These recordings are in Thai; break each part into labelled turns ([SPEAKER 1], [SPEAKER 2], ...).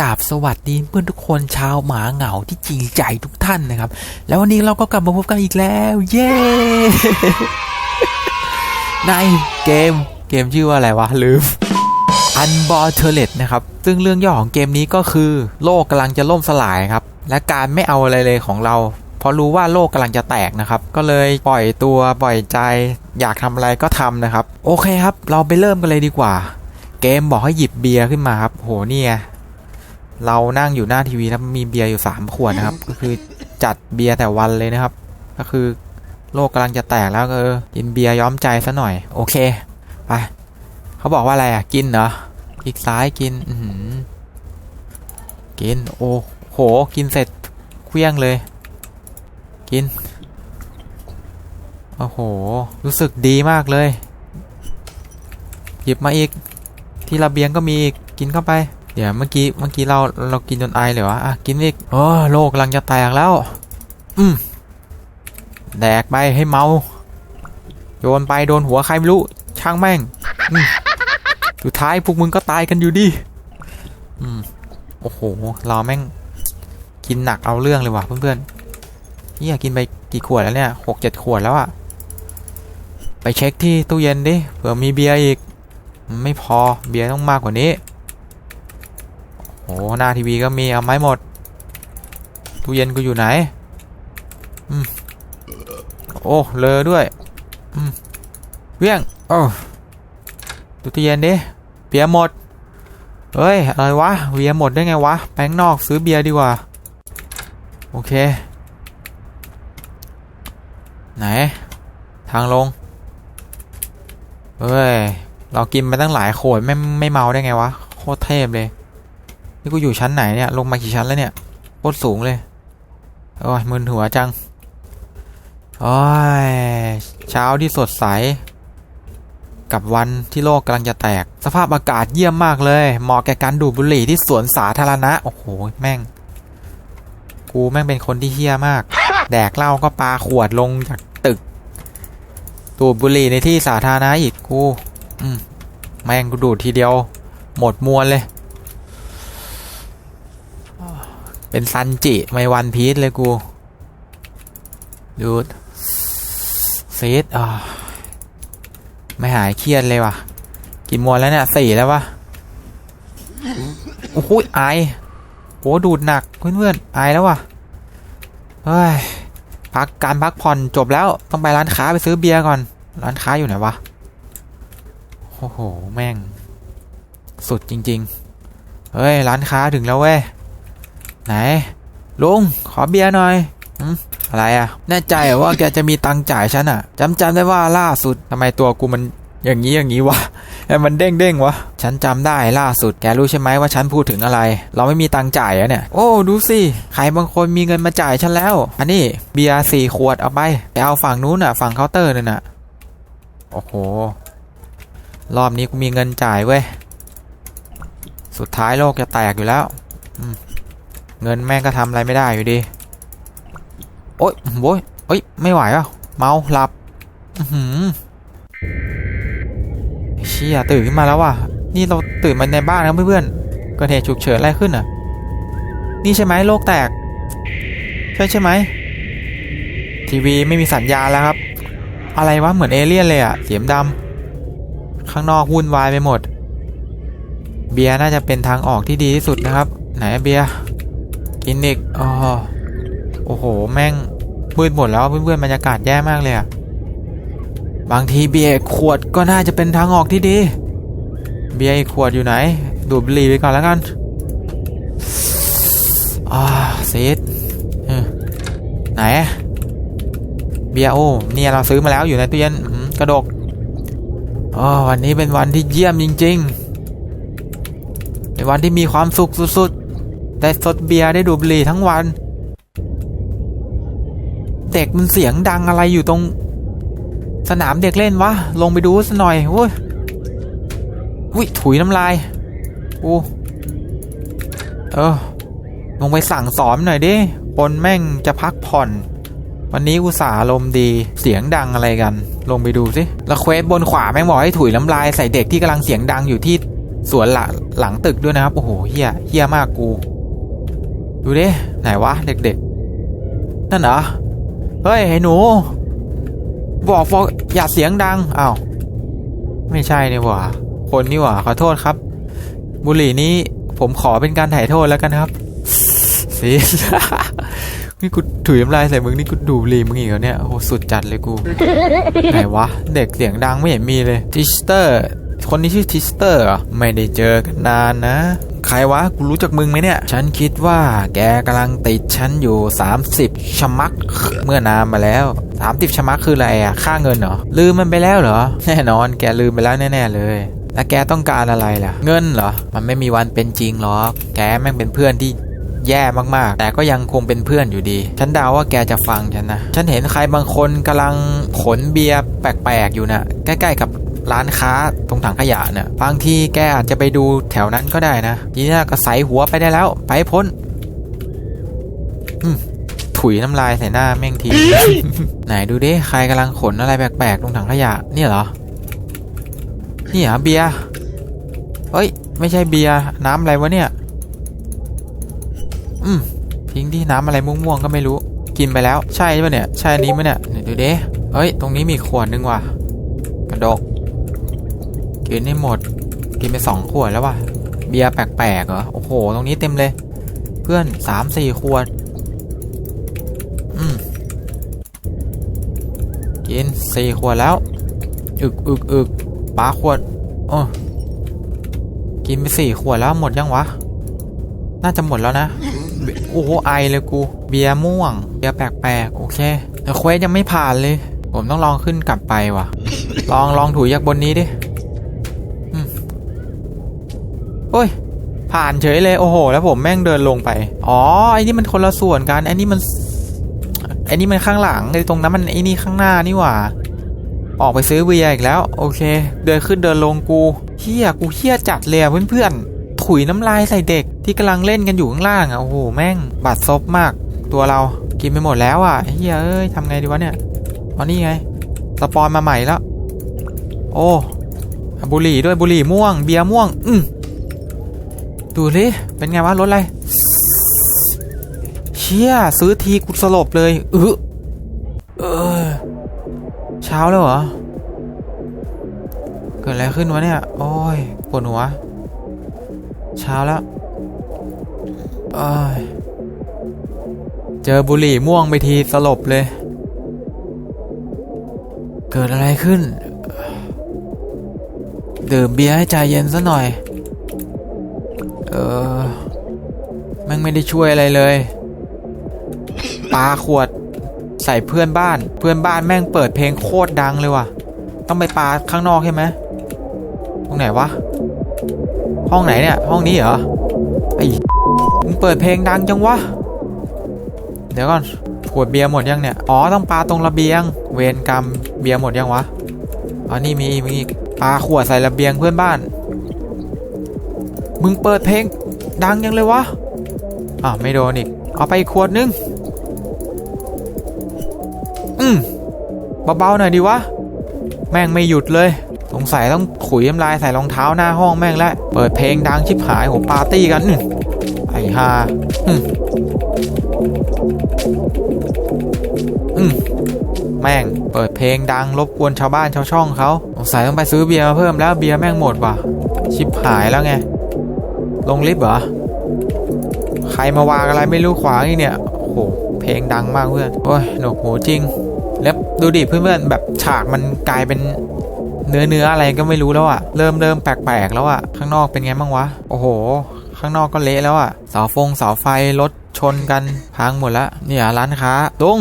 [SPEAKER 1] กราบสวัสดีเพื่อนทุกคนชาวหมาเหงาที่จริงใจทุกท่านนะครับ แล้ววันนี้เราก็กลับมาพบกันอีกแล้ว เย้ ในเกมเกมชื่อว่าอะไรวะ ลืมอันบอเทเลตนะครับ ซึ่งเรื่องย่อของเกมนี้ก็คือ โลกกำลังจะล่มสลายครับ และการไม่เอาอะไรเลยของเราเพราะรู้ว่าโลกกำลังจะแตกนะครับ ก็เลยปล่อยตัวปล่อยใจ อยากทำอะไรก็ทำนะครับ โอเคครับ เราไปเริ่มกันเลยดีกว่า เกมบอกให้หยิบเบียร์ขึ้นมาครับ โหเนี่ย เรานั่งอยู่หน้าทีวีแล้วมีเบียร์อยู่สามขวดนะครับ ก็คือจัดเบียร์แต่วันเลยนะครับ ก็คือโลกกำลังจะแตกแล้วก็กินเบียร์ย้อมใจซะหน่อย โอเคไปเขาบอกว่าอะไรอะกินเหรอคลิกซ้ายกินอืกินโอ้โหกินเสร็จเคลี้ยงเลย กินโอ้โห รู้สึกดีมากเลย หยิบมาอีก ที่ระเบียงก็มีอีก กินเข้าไป เดี๋ยวเมื่อกี้เมื่อกี้เราเรากินจนไอเลยวะอะกินอีกโอ้โลกกำลังจะแตกแล้ว อืมแดกไปให้เมา โยนไปโดนหัวใครไม่รู้ ช่างแม่งอืมสุดท้ายพวกมึงก็ตายกันอยู่ดิอืมโอ้โหเราแม่งกินหนักเอาเรื่องเลยว่ะเพื่อนๆนี่อยากกินไปกี่ขวดแล้วเนี่ยหกเจ็ดขวดแล้วอะไปเช็คที่ตู้เย็นดิเผื่อมีเบียร์อีก ไม่พอเบียร์ต้องมากกว่านี้โอ้หน้าทีวีก็มีเอาไม้หมดตู้เย็นกูอยู่ไหนอืมโอ้เลอด้วยอืมเวียงโอ้ดูตู้เย็นดิเบียร์หมดเฮ้ยอะไรวะเบียร์หมดได้ไงวะแป้งนอกซื้อเบียร์ดีกว่าโอเค ไหน ทางลงเฮ้ย เรากินไปตั้งหลายขวดไม่ไม่เมาได้ไงวะ โคตรเทพเลย นี่กูอยู่ชั้นไหนเนี่ย ลงมากี่ชั้นแล้วเนี่ยโคตรสูงเลย โอ้ยมึนหัวจัง โอ้ย เช้าที่สดใส กับวันที่โลกกำลังจะแตก สภาพอากาศเยี่ยมมากเลย เหมาะแก่การดูดบุหรี่ที่สวนสาธารณะ โอ้โห แม่ง กูแม่งเป็นคนที่เฮี้ยมาก แดกเหล้าก็ปาขวดลงจากตึก ดูดบุหรี่ในที่สาธารณะอีกกู อืมแม่งกูดูดทีเดียว หมดมวลเลย เป็นซันจิไม่วันพีชเลยกู ดูดซีดอ่าไม่หายเครียดเลยว่ะกินมวลแล้วเนี่ยสี่แล้ววะโอ้โหไอโหดูดหนักเพื่อนๆไอแล้วว่ะเฮ้ยพักการพักผ่อนจบแล้วต้องไปร้านค้าไปซื้อเบียร์ก่อน ร้านค้าอยู่ไหนวะโอ้โห แม่ง สุดจริง ๆ เฮ้ย ร้านค้าถึงแล้วเว้ย ไหนลุงขอเบียร์หน่อยอะไรอะแน่ใจว่าแกจะมีตังค์จ่ายฉันอะจำจำได้ว่าล่าสุดทำไมตัวกูมันอย่างนี้อย่างนี้วะไอ้มันเด้งเด้งวะ ฉันจำได้ล่าสุด แกรู้ใช่ไหมว่าฉันพูดถึงอะไร เราไม่มีตังค์จ่ายอะเนี่ย โอ้ ดูสิ ใครบางคนมีเงินมาจ่ายฉันแล้ว อันนี้เบียร์สี่ขวดเอาไปไปเอาฝั่งนู้นอะฝั่งเคาน์เตอร์นั่นอะโอ้โห รอบนี้กูมีเงินจ่ายเว้ย สุดท้ายโลกจะแตกอยู่แล้ว อืม เงินแม่งก็ทำอะไรไม่ได้อยู่ดี โอ๊ยโว้ยเอ้ย ไม่ไหวอะ เมาหลับอือหือเชี่ยตื่นขึ้นมาแล้วว่ะ นี่เราตื่นมาในบ้านนะเพื่อนๆเกิดเหตุฉุกเฉินอะไรขึ้นอะ นี่ใช่ไหมโลกแตก ใช่ใช่ไหม ทีวีไม่มีสัญญาณแล้วครับ อะไรวะเหมือนเอเลี่ยนเลยอะ เสียมดำข้างนอกวุ่นวายไปหมด เบียร์น่าจะเป็นทางออกที่ดีที่สุดนะครับ ไหนเบียร์ กินอีกอ๋อโอ้โห แม่งมืดหมดแล้วเพื่อนๆบรรยากาศแย่มากเลยอะบางทีเบียร์ขวดก็น่าจะเป็นทางออกที่ดี เบียร์ขวดอยู่ไหน ดูดบุหรี่ไปก่อนแล้วกันอ่าเออไหน เบียร์โอ้เนี่ยเราซื้อมาแล้วอยู่ในตู้เย็นกระดกอ๋อวันนี้เป็นวันที่เยี่ยมจริงๆเป็นวันที่มีความสุขสุดๆ ได้สดเบียร์ได้ดูบุหรี่ทั้งวัน เด็กมันเสียงดังอะไรอยู่ตรง สนามเด็กเล่นวะ ลงไปดูสัหน่อยโอ้ยวิถุยน้ำลายอู้เออ ลงไปสั่งสอนหน่อยดิคนแม่งจะพักผ่อน วันนี้อุตส่าห์อารมดีเสียงดังอะไรกัน ลงไปดูสิแล้วเควสบนขวาแม่งบอกให้ถุยน้ำลายใส่เด็กที่กำลังเสียงดังอยู่ที่สวนหลังหลังตึกด้วยนะครับ โอ้โหเฮี้ยเฮี้ยมากกู ดูดิไหนวะ เด็กๆ นั่นเหรอ เฮ้ยไอ้หนู บอกบอกอย่าเสียงดังอ้าวไม่ใช่นี่หว่า คนนี่หว่า ขอโทษครับ บุหรี่นี้ผมขอเป็นการถ่ายโทษแล้วกันครับสินี่กูถุยน้ำลายใส่มึงนี่กูดูบุหรี่มึงอีกเหรอเนี่ยโอ้โหสุดจัดเลยกู ไหนวะ เด็กเสียงดังไม่เห็นมีเลยทิสเตอร์คนนี้ชื่อทิสเตอร์ไม่ได้เจอกันนานนะ ใครวะกูรู้จักมึงไหมเนี่ย ฉันคิดว่าแกกำลังติดฉันอยู่ 30ชะมัก เมื่อนานมาแล้ว 30ชะมักคืออะไรอะค่าเงินเหรอ ลืมมันไปแล้วเหรอ แน่นอนแกลืมไปแล้วแน่ ๆ เลยแล้วแกต้องการอะไรล่ะ เงินเหรอ มันไม่มีวันเป็นจริงหรอก แกแม่งเป็นเพื่อนที่แย่มากๆ แต่ก็ยังคงเป็นเพื่อนอยู่ดี ฉันเดาว่าแกจะฟังฉันนะ ฉันเห็นใครบางคนกำลังขนเบียร์แปลกๆอยู่นะ ใกล้ๆกับ ร้านค้าตรงถังขยะเนี่ยบางทีแกอาจจะไปดูแถวนั้นก็ได้นะทีนี้ก็ใส่หัวไปได้แล้ว ไปพ้นถุยน้ำลายใส่หน้าแม่งที ไหนดูดิใครกำลังขนอะไรแปลกๆตรงถังขยะเนี่ยเหรอ นี่เหรอเบียร์เฮ้ย ไม่ใช่เบียร์น้ำอะไรวะเนี่ย อืมทิ้งที่น้ำอะไรม่วงๆก็ไม่รู้ กินไปแล้ว ใช่ปะเนี่ย ใช่อันนี้ปะเนี่ยเดี๋ยวดูดิเฮ้ย ตรงนี้มีขวดนึงว่ะ กระดก กินให้หมด กินไปสองขวดแล้วว่ะ เบียร์แปลกๆเหรอ โอ้โห ตรงนี้เต็มเลย เพื่อนสามสี่ขวด อืม กินสี่ขวดแล้ว อึกอึกอึกปาขวดโอ้กินไปสี่ขวดแล้วหมดยังวะ น่าจะหมดแล้วนะ โอ้โหไอเลยกู เบียร์ม่วง เบียร์แปลกๆ โอเค แต่เควสยังไม่ผ่านเลย ผมต้องลองขึ้นกลับไปว่ะ ลองลองถูจากบนนี้ดิ โอ้ย ผ่านเฉยเลยโอ้โห แล้วผมแม่งเดินลงไป อ๋อไอ้นี่มันคนละส่วนกันไอ้นี่มันไอ้นี่มันข้างหลังไอ้ตรงนั้นมันไอ้นี่ข้างหน้านี่หว่า ออกไปซื้อเบียร์อีกแล้ว โอเค เดินขึ้นเดินลงกูเฮียกูเฮียจัดเลยอะเพื่อนๆถุยน้ำลายใส่เด็กที่กำลังเล่นกันอยู่ข้างล่างอะโอ้โหแม่งบาดซบมากตัวเรากินไปหมดแล้วอะเฮียเอ้ยทำไงดีวะเนี่ยอ๋อนี่ไงสปอนมาใหม่แล้ว โอ้บุหรี่ด้วยบุหรี่ม่วง เบียร์ม่วง อืม ดูดิเป็นไงวะรถอะไร เชี่ยซื้อทีกูสลบเลยเออเออเช้าแล้วเหรอ เกิดอะไรขึ้นวะเนี่ย โอ้ยปวดหัว เช้าแล้วเอ้ยเจอบุหรี่ม่วงไปทีสลบเลย เกิดอะไรขึ้น ดื่มเบียร์ให้ใจเย็นซะหน่อย เออแม่งไม่ได้ช่วยอะไรเลยปาขวดใส่เพื่อนบ้าน เพื่อนบ้านแม่งเปิดเพลงโคตรดังเลยว่ะ ต้องไปปาข้างนอกใช่ไหมตรงไหนวะ ห้องไหนเนี่ย ห้องนี้เหรอ ไอ้มึงเปิดเพลงดังจังวะ เดี๋ยวก่อน ขวดเบียร์หมดยังเนี่ย อ๋อ ต้องปาตรงระเบียง เวรกรรม เบียร์หมดยังวะ อ๋อ นี่มีมีปาขวดใส่ระเบียงเพื่อนบ้าน มึงเปิดเพลง ดังยังเลยวะอ่าไม่โดนอีก เอาไปอีกขวดนึง อืมเบาๆหน่อยดีวะ แม่งไม่หยุดเลย สงสัยต้องขุยน้ำลายใส่รองเท้าหน้าห้องแม่งแล้ว เปิดเพลงดังชิบหายโหปาร์ตี้กันไอ้ฮาอืมอืมแม่ง เปิดเพลงดังรบกวนชาวบ้านชาวช่องเขาสงสัยต้องไปซื้อเบียร์มาเพิ่มแล้วเบียร์แม่งหมดว่ะ ชิบหายแล้วไง ลงลิฟต์เหรอ ใครมาวางอะไรไม่รู้ขวางอีกเนี่ย โอ้โห เพลงดังมากเพื่อน โอ้ย หนวกหูจริง แล้วดูดิเพื่อนๆแบบฉากมันกลายเป็นเนื้อเนื้ออะไรก็ไม่รู้แล้วอะเริ่มเริ่มแปลกๆแล้วอะข้างนอกเป็นไงบ้างวะ โอ้โห ข้างนอกก็เละแล้วอะเสาฟงเสาไฟรถชนกันพังหมดล้วเนี่ยร้านค้าลุง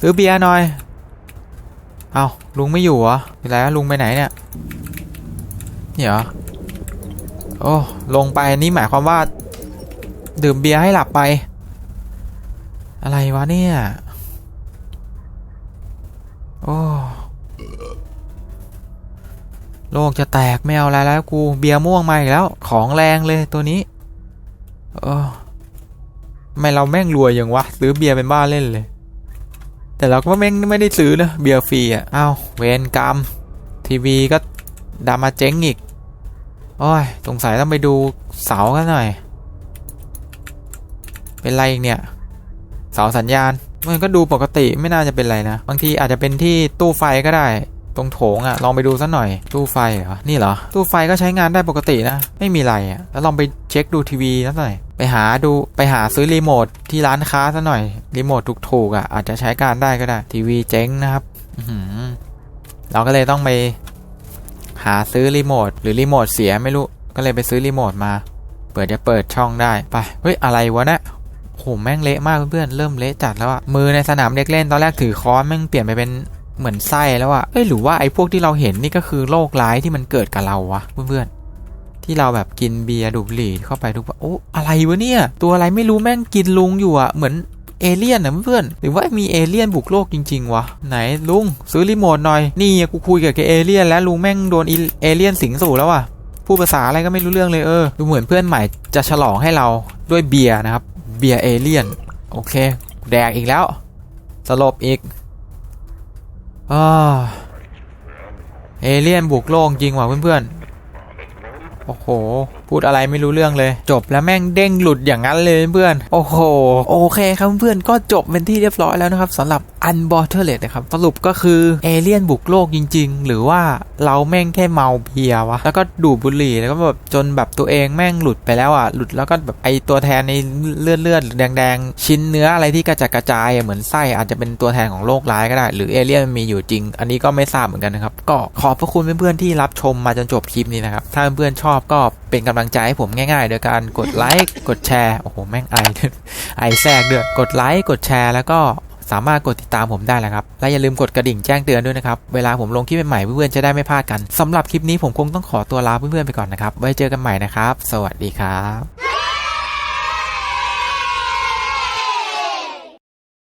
[SPEAKER 1] ซื้อเบียร์หน่อย เอาลุงไม่อยู่เหรอเป็นไรลุงไปไหนเนี่ยเนี่ยเหรอ โอ้ลงไปนี่หมายความว่า ดื่มเบียร์ให้หลับไป อะไรวะเนี่ย โอ้โลกจะแตกไม่เอาอะไรแล้วกูเบียร์ม่วงมาอีกแล้ว ของแรงเลยตัวนี้เออทำไม่เราแม่งรวยอย่างวะซื้อเบียร์เป็นบ้าเล่นเลย แต่เราก็แม่งไม่ได้ซื้อนะเบียร์ฟรีอะอ้าวเวนกรรมทีวีก็ดามาเจ๊งอีก โอ้ยสงสัยต้องไปดูเสากันหน่อย เป็นไรอีกเนี่ย เสาสัญญาณ มันก็ดูปกติไม่น่าจะเป็นไรนะ บางทีอาจจะเป็นที่ตู้ไฟก็ได้ ตรงโถงอะ่ะ ลองไปดูสักหน่อย ตู้ไฟเหรอ นี่เหรอ ตู้ไฟก็ใช้งานได้ปกตินะ ไม่มีอะไรอะ่ะ แล้วลองไปเช็คดูทีวีสักหน่อย ไปหาดู ไปหาซื้อรีโมทที่ร้านค้าสักหน่อย รีโมทถูกๆอะ่ะ อาจจะใช้การได้ก็ได้ ทีวีเจ๊งนะครับอืเราก็เลยต้องไป หาซื้อรีโมทหรือรีโมทเสียไม่รู้ ก็เลยไปซื้อรีโมทมา เปิดจะเปิดช่องได้ไปเฮ้ยอะไรวะเนะโหแม่งเละมากเพื่อนเริ่มเละจัดแล้วอะมือในสนามเด็กเล่นตอนแรกถือค้อนแม่งเปลี่ยนไปเป็นเหมือนไส้แล้วอะเอ้ยหรือว่าไอ้พวกที่เราเห็นนี่ก็คือโรคร้ายที่มันเกิดกับเราวะเพื่อนๆที่เราแบบกินเบียร์ดูดบุหรี่เข้าไปทุกวันโอ้อะไรวะเนี่ย ตัวอะไรไม่รู้แม่งกินลุงอยู่อะเหมือน เอเลี่ยนนะเพื่อนหรือว่ามีเอเลี่ยนบุกโลกจริงๆวะไหนลุงซื้อรีโมทหน่อยนี่กูคุยกับเอเลี่ยนแล้วลุงแม่งโดนเอเลี่ยนสิงสู่แล้วอะพูดภาษาอะไรก็ไม่รู้เรื่องเลยเออดูเหมือนเพื่อนใหม่จะฉลองให้เราด้วยเบียร์นะครับเบียร์เอเลี่ยนโอเคแดกอีกแล้วสลบอีกอเอเลี่ยนบุกโลกจริงว่ะเพื่อนๆโอ้โห พูดอะไรไม่รู้เรื่องเลย จบแล้วแม่งเด้งหลุดอย่างนั้นเลยเพื่อน โอ้โห โอเคครับเพื่อนก็จบเป็นที่เรียบร้อยแล้วนะครับสำหรับ u n b o r d e r l e s นะครับ สรุปก็คือเอเลี่ยนบุกโลกจริง ๆ หรือว่าเราแม่งแค่เมาเบียร์วะ แล้วก็ดูบุหรี่แล้วก็แบบจนแบบตัวเองแม่งหลุดไปแล้วอะหลุดแล้วก็แบบไอตัวแทนในเลือดเลือดๆแดงๆ ชิ้นเนื้ออะไรที่กระจัดกระจายเหมือนไส้อาจจะเป็นตัวแทนของโรคร้ายก็ได้ หรือเอเลี่ยนมันมีอยู่จริง อันนี้ก็ไม่ทราบเหมือนกันนะครับก็ขอบพระคุณเพื่อนๆที่รับชมมาจนจบคลิปนี้นะครับถ้าเพื่อนๆชอบก็เป็นกำลังังใจให้ผมง่ายๆโดยการกดไลค์กดแชร์โอ้โหแม่งไอไอแทรกด้วยกดไลค์กดแชร์แล้วก็สามารถกดติดตามผมได้แล้วครับ และอย่าลืมกดกระดิ่งแจ้งเตือนด้วยนะครับ เวลาผมลงคลิปใหม่เพื่อนๆจะได้ไม่พลาดกัน สำหรับคลิปนี้ผมคงต้องขอตัวลาเพื่อนๆไปก่อนนะครับ ไว้เจอกันใหม่นะครับ สวัสดีครับ